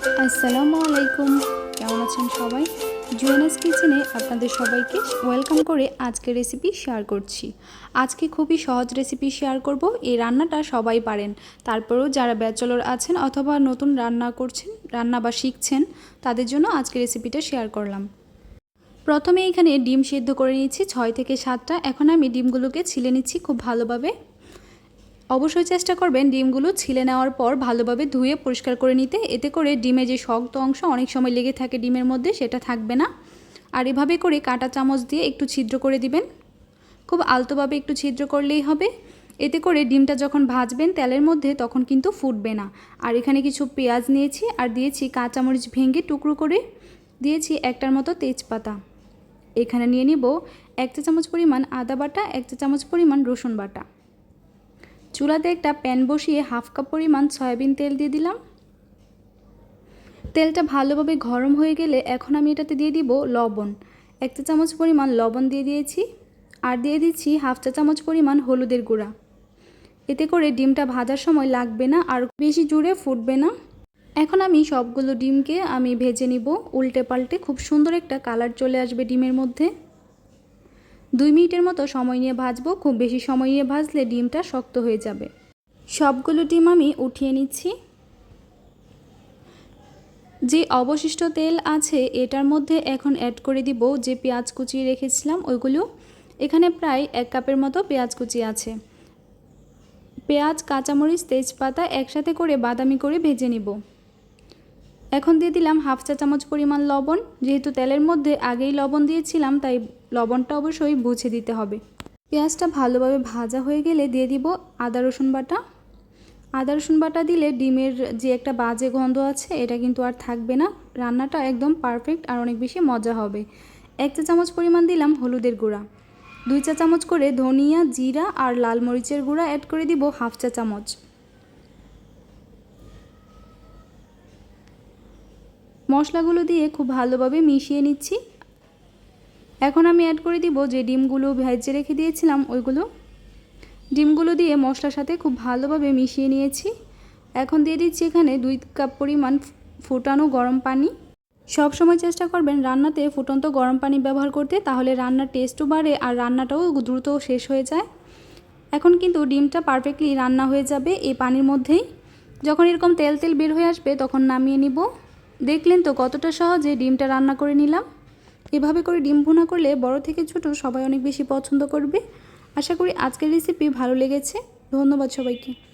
আসসালামু আলাইকুম। কেমন আছেন সবাই? জুয়েনাস কিচেনে আপনাদের সবাইকে ওয়েলকাম করে আজকে রেসিপি শেয়ার করছি। আজকে খুবই সহজ রেসিপি শেয়ার করব। এই রান্নাটা সবাই পারেন। তারপরেও যারা ব্যাচলর আছেন অথবা নতুন রান্না করছেন, রান্না বা শিখছেন, তাদের জন্য আজকে রেসিপিটা শেয়ার করলাম। প্রথমে এখানে ডিম সেদ্ধ করে নিয়েছি, ছয় থেকে সাতটা। এখন আমি ডিমগুলোকে ছিলে নিচ্ছি খুব ভালোভাবে। অবশ্যই চেষ্টা করবেন ডিমগুলো ছিলে নেওয়ার পর ভালোভাবে ধুয়ে পরিষ্কার করে নিতে। এতে করে ডিমে যে শক্ত অংশ অনেক সময় লেগে থাকে ডিমের মধ্যে, সেটা থাকবে না। আর এভাবে করে কাটা চামচ দিয়ে একটু ছিদ্র করে দিবেন। খুব আলতোভাবে একটু ছিদ্র করলেই হবে। এতে করে ডিমটা যখন ভাজবেন তেলের মধ্যে, তখন কিন্তু ফুটবে না। আর এখানে কিছু পেঁয়াজ নিয়েছি আর দিয়েছি কাঁচামরিচ ভেঙে টুকরো করে। দিয়েছি একটার মতো তেজপাতা। এখানে নিয়ে নিব এক চা চামচ পরিমাণ আদা বাটা, এক চা চামচ পরিমাণ রসুন বাটা। চুলাতে একটা প্যান বসিয়ে হাফ কাপ পরিমাণ সয়াবিন তেল দিয়ে দিলাম। তেলটা ভালোভাবে গরম হয়ে গেলে এখন আমি এটাতে দিয়ে দিব লবণ। এক চা চামচ পরিমাণ লবণ দিয়ে দিয়েছি আর দিয়ে দিচ্ছি হাফ চা চামচ পরিমাণ হলুদের গুঁড়া। এতে করে ডিমটা ভাজার সময় লাগবে না আর বেশি জুড়ে ফুটবে না। এখন আমি সবগুলো ডিমকে আমি ভেজে নিব। উল্টে পাল্টে খুব সুন্দর একটা কালার চলে আসবে ডিমের মধ্যে। দুই মিনিটের মতো সময় নিয়ে ভাজবো। খুব বেশি সময় নিয়ে ভাজলে ডিমটা শক্ত হয়ে যাবে। সবগুলো ডিম আমি উঠিয়ে নিচ্ছি। যে অবশিষ্ট তেল আছে, এটার মধ্যে এখন অ্যাড করে দিব যে পেঁয়াজ কুচিয়ে রেখেছিলাম, ওইগুলো। এখানে প্রায় এক কাপের মতো পেঁয়াজ কুচি আছে। পেঁয়াজ, কাঁচামরিচ, তেজপাতা একসাথে করে বাদামি করে ভেজে নিব। এখন দিয়ে দিলাম হাফ চা চামচ পরিমাণ লবণ। যেহেতু তেলের মধ্যে আগেই লবণ দিয়েছিলাম, তাই লবণটা অবশ্যই বুঝে দিতে হবে। পেঁয়াজটা ভালোভাবে ভাজা হয়ে গেলে দিয়ে দিব আদা, রসুন বাটা। আদা, রসুন বাটা দিলে ডিমের যে একটা বাজে গন্ধ আছে, এটা কিন্তু আর থাকবে না। রান্নাটা একদম পারফেক্ট আর অনেক বেশি মজা হবে। এক চা চামচ পরিমাণ দিলাম হলুদের গুঁড়া। দুই চা চামচ করে ধনিয়া, জিরা আর লাল মরিচের গুঁড়া অ্যাড করে দিব হাফ চা চামচ। মশলাগুলো দিয়ে খুব ভালোভাবে মিশিয়ে নিচ্ছি। এখন আমি অ্যাড করে দিব যে ডিমগুলো ভেজে রেখে দিয়েছিলাম ওইগুলো। ডিমগুলো দিয়ে মশলার সাথে খুব ভালোভাবে মিশিয়ে নিয়েছি। এখন দিয়ে দিচ্ছি এখানে দুই কাপ পরিমাণ ফুটানো গরম পানি। সব সময় চেষ্টা করবেন রান্নাতে ফুটন্ত গরম পানি ব্যবহার করতে, তাহলে রান্নার টেস্টও বাড়ে আর রান্নাটাও দ্রুত শেষ হয়ে যায়। এখন কিন্তু ডিমটা পারফেক্টলি রান্না হয়ে যাবে এই পানির মধ্যেই। যখন এরকম তেল তেল বের হয়ে আসবে, তখন নামিয়ে নিব। দেখলেন তো কতটা সহজে ডিমটা রান্না করে নিলাম। এভাবে করে ডিম ভুনা করলে বড় থেকে ছোট সবাই অনেক বেশি পছন্দ করবে। আশা করি আজকের রেসিপি ভালো লেগেছে। ধন্যবাদ সবাইকে।